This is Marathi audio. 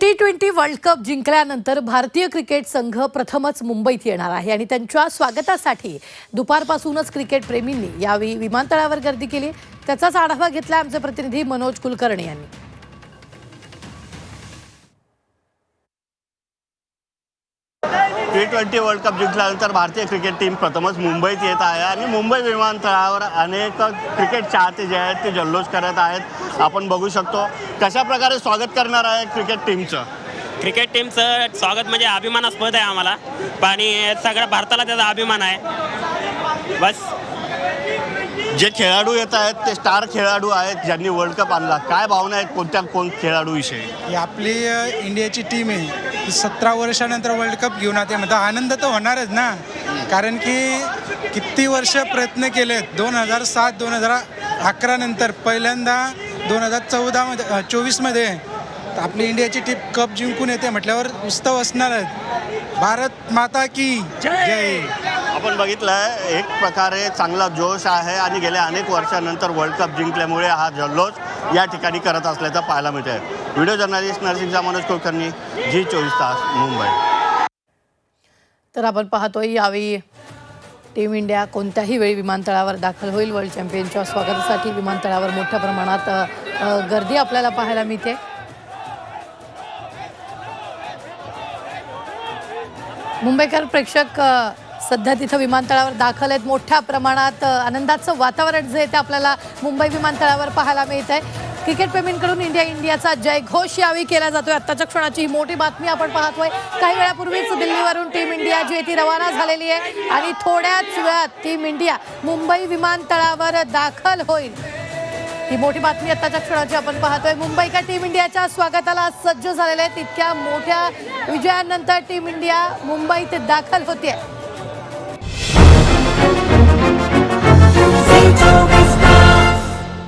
टी ट्वेंटी वर्ल्ड कप जिंकल्यानंतर भारतीय क्रिकेट संघ प्रथमच मुंबईत येणार आहे आणि त्यांच्या स्वागतासाठी दुपारपासूनच क्रिकेट प्रेमींनी यावेळी विमानतळावर गर्दी केली. त्याचाच आढावा घेतला आमचे प्रतिनिधी मनोज कुलकर्णी यांनी. टी ट्वेंटी वर्ल्ड कप जिंकल्यानंतर भारतीय क्रिकेट टीम प्रथमच मुंबईत येत आहे आणि मुंबई विमानतळावर अनेक क्रिकेट चाहते जे आहेत ते जल्लोष करत आहेत. आपण बघू शकतो कशा प्रकारे स्वागत करणार आहे क्रिकेट टीमचं क्रिकेट टीमचं स्वागत म्हणजे अभिमानास्पद आहे आम्हाला. आणि सगळ्या भारताला त्याचा अभिमान आहे. बस. जे खेळाडू येत आहेत ते स्टार खेळाडू आहेत ज्यांनी वर्ल्ड कप आणला. काय भावना आहेत कोणत्या कोण खेळाडूविषयी ही आपली इंडियाची टीम आहे. ती सतरा वर्षानंतर वर्ल्ड कप घेऊन आते म्हणजे आनंद तर होणारच ना. कारण की किती वर्ष प्रयत्न केलेत. दोन हजार सात दोन हजार अकरा नंतर पहिल्यांदा दोन हजार चौदामध्ये चोवीसमध्ये आपली इंडियाची टीम कप जिंकून येते म्हटल्यावर उत्सव असणारच भारत माता की जय! आपण बघितलंय एक प्रकारे चांगला जोश आहे आणि गेल्या अनेक वर्षानंतर वर्ल्ड कप जिंकल्यामुळे हा जल्लोष या ठिकाणी करत असल्याचं पाहायला मिळतंय. व्हिडिओ जर्नलिस्ट नरसिंगचा मनोज कुलकर्णी जी चोवीस तास मुंबई. तर आपण पाहतोय यावेळी टीम इंडिया कोणत्याही वेळी विमानतळावर दाखल होईल. वर्ल्ड चॅम्पियनच्या स्वागतासाठी विमानतळावर मोठ्या प्रमाणात गर्दी आपल्याला पाहायला मिळते. मुंबईकर प्रेक्षक सध्या तिथं विमानतळावर दाखल आहेत. मोठ्या प्रमाणात आनंदाचं वातावरण जे आहे ते आपल्याला मुंबई विमानतळावर पाहायला मिळत आहे क्रिकेट प्रेमींकडून इंडिया इंडियाचा जय घोष यावेळी केला जातोय. आत्ताच्या क्षणाची ही मोठी बातमी आपण पाहतोय. काही वेळापूर्वीच दिल्लीवरून टीम इंडिया जी आहे ती रवाना झालेली आहे आणि थोड्याच वेळात टीम इंडिया मुंबई विमानतळावर दाखल होईल. ही मोठी बातमी आत्ताच्या क्षणाची आपण पाहतोय. मुंबईकर टीम इंडियाच्या स्वागताला सज्ज झालेल्या आहेत. इतक्या मोठ्या विजयानंतर टीम इंडिया मुंबईत दाखल होते